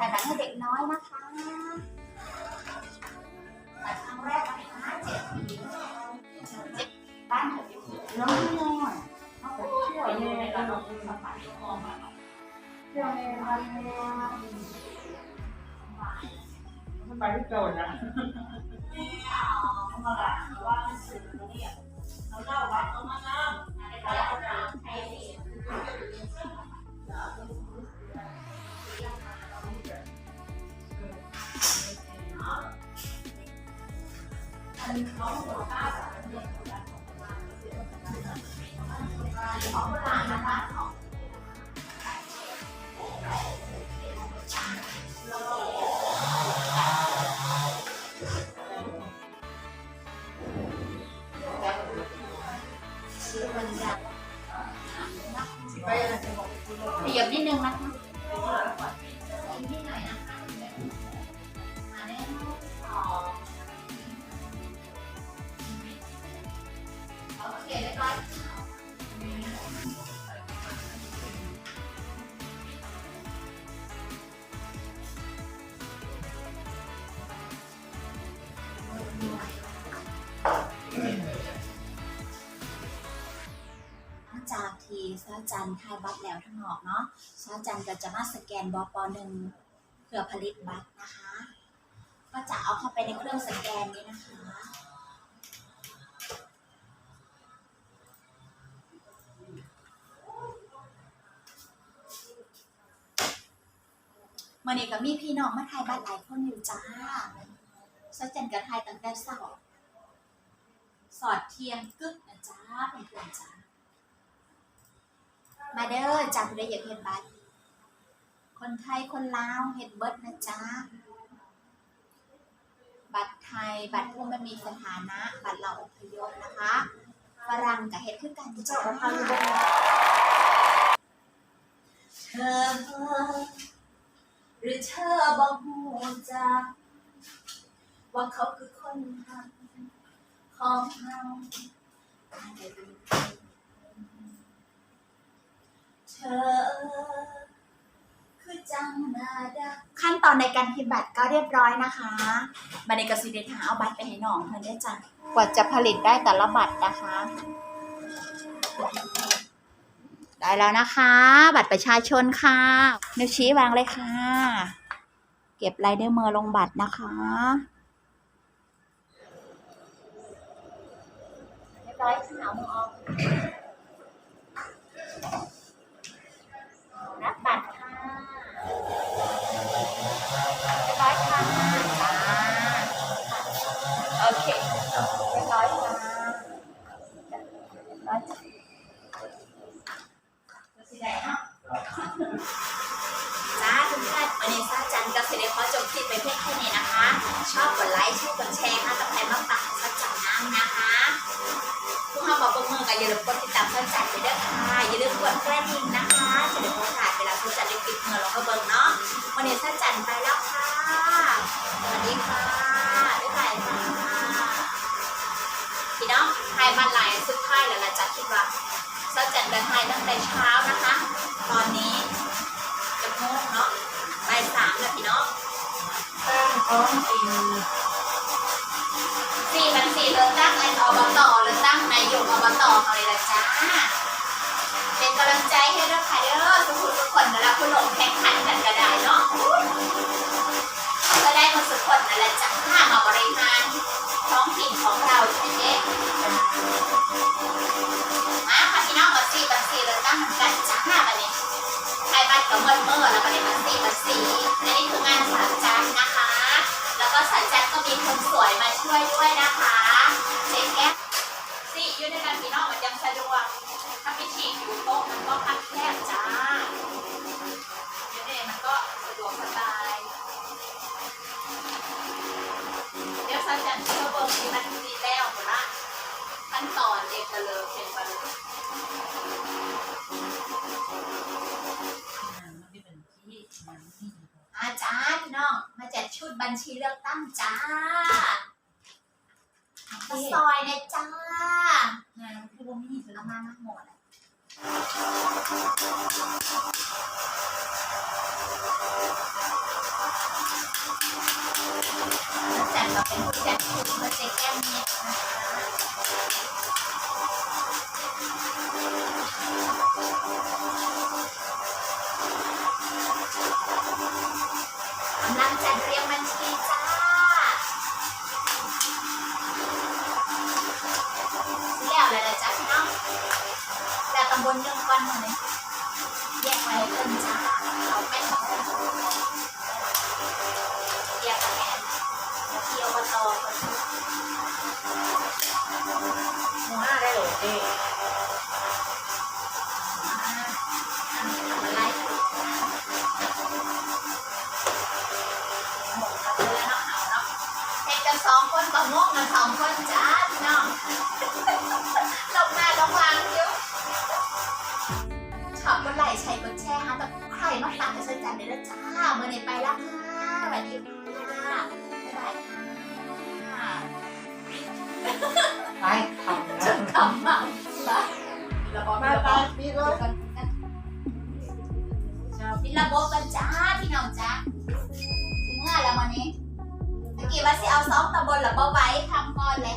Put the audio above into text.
ถ่ายบัตรให้เด็กน้อยนะคะบัตรครั้งแรกนะคะเจ็ดเจ็ดบ้านของน้องน้อยเขาไปเที่ยวอยู่ในระบบสมัยก่อนเที่ยวในวันเนี้ยมันไปที่เก่านะมาแบบว่าสื่อเนี่ยเราเล่าวัดเขามาเล่า ขยับนิดนึงนะคะ จากที่ซาจันทายบัตรแล้วทั้งหอกเนาะซาจันก็จะมาสแกนบอปหนึ่งเพื่อผลิตบัตรนะคะ ก็จะเอาเข้าไปในเครื่องสแกนนี้นะคะมื่อนี้ก็มีพี่น้องมาถ่ายบัตรหลายคนอยู่จ้าซาจันกับถ่ายตั้งแต่สาร์สอดเทียงกึกนะจ้าเป็นเพื่อนจ้า มาเด้อจ้าผู้ใดอยากเห็นบัตรคนไทยคนลาวเห็นเบิดนะจ้าบัตรไทยบัตรผู้ไม่มีสถานะ บัตรเราอพยพนะคะฝรั่งกับเห็ดคือกันจ้าเธอหรือเธอบอกหูจักว่าเขาคือคนหักของเรา เธอ คือจังนาดาขั้นตอนในการพิมพ์บัตรก็เรียบร้อยนะคะบันในกระสิเดทาเอาบัตรไปให้น้องเพื่อนได้จ้ะกว่าจะผลิตได้แต่ละบัตรนะคะ ได้แล้วนะคะ บัตรประชาชนค่ะ นิ้วชี้วางเลยค่ะ เก็บลายนิ้วมือลงบัตรนะคะ กท่านวันนี้ซาจันกับเซเลขอจบคลิปไปเพียงแค่นี้นะคะ ชอบกดไลค์ชอบกดแชร์ค่ะกับใครมาฝากซาจันน้ำนะคะทุกท่านบอกมือกันอย่าลืมกดติดตามซาจันไปด้วยค่ะอย่าลืมกดกระดิ่งนะคะจะได้ไม่พลาดเวลาซาจันได้คลิปเมื่อเราก็เบิ่งเนาะวันนี้ซาจันไปแล้วค่ะสวัสดีค่ะบ๊ายบายค่ะพี่น้องไทยบ้านหลายสุดท้ายแล้วล่ะจ๊ะคิดว่าเราจัดเดินไทยตั้งแต่เช้านะคะ ตอนนี้จะโมงเนาะายสามแล้วพี่น้องแป้งท้องอินสี่พันสี่เลือกตั้งไอ้อบตเลือกตั้งนายกอบตอะไรล่ะจ้า เป็นกำลังใจให้ด้วยค่ะเด้อทุกคนทุกคนนะละคุณลงแข่งขันกันก็ได้เนาะก็ได้มาสุกคนนั่นแหละจ้ามาบริหารท้องถิ่นของเราใช่ไหมมาค่ะพี่น้องมาสี่พันสี่เลือกตั้งกันจ้าบันนี้ไทยบัตรกับเมื่อเมื่อแล้วก็เลยมาสี ช่วยด้วยนะคะเช็คแก๊ปสีอยู่ในการพี่น้องมันยังสะดวกถ้าไปฉีกอยู่โต๊ะมันก็คับแคบจ้าเดี๋ยวนี้มันก็สะดวกสบายเดี๋ยวสาจันเชื่อเบอร์ที่มันดีแล้วหมดละขั้นตอนเอกเลยเป็นไปเลยมันไม่เป็นที่อาจารย์พี่น้องมาจัดชุดบัญชีเลือกตั้งจ้า ข้าวซอยนะจ้างานที่บมีอยู่ละมามากหมดอะแล้วแจกเราเป็นผู้แจกคุณมาเจแก้มเนี่ยนะกำลังจัดเตรียม องคนจ้าพี่น้องลงมาลงวางอยู่ชอบกดไลค์ใช้กดแชร์ฮะแต่ใครมาฝากกับฉันจันได้แล้วจ้าเมื่อนี้ไปแล้วค่ะสวัสดีค่ะบ๊ายบายค่ะไปจนคำมั่งละแล้วก็มาพี่ก็ปิดระบบกันจ้าพี่น้องจ้าถึงเมื่อแล้ววันนี้ กี้ว่าสิเอาสองตำบลหรือเบาไว้ทำก่อนเลย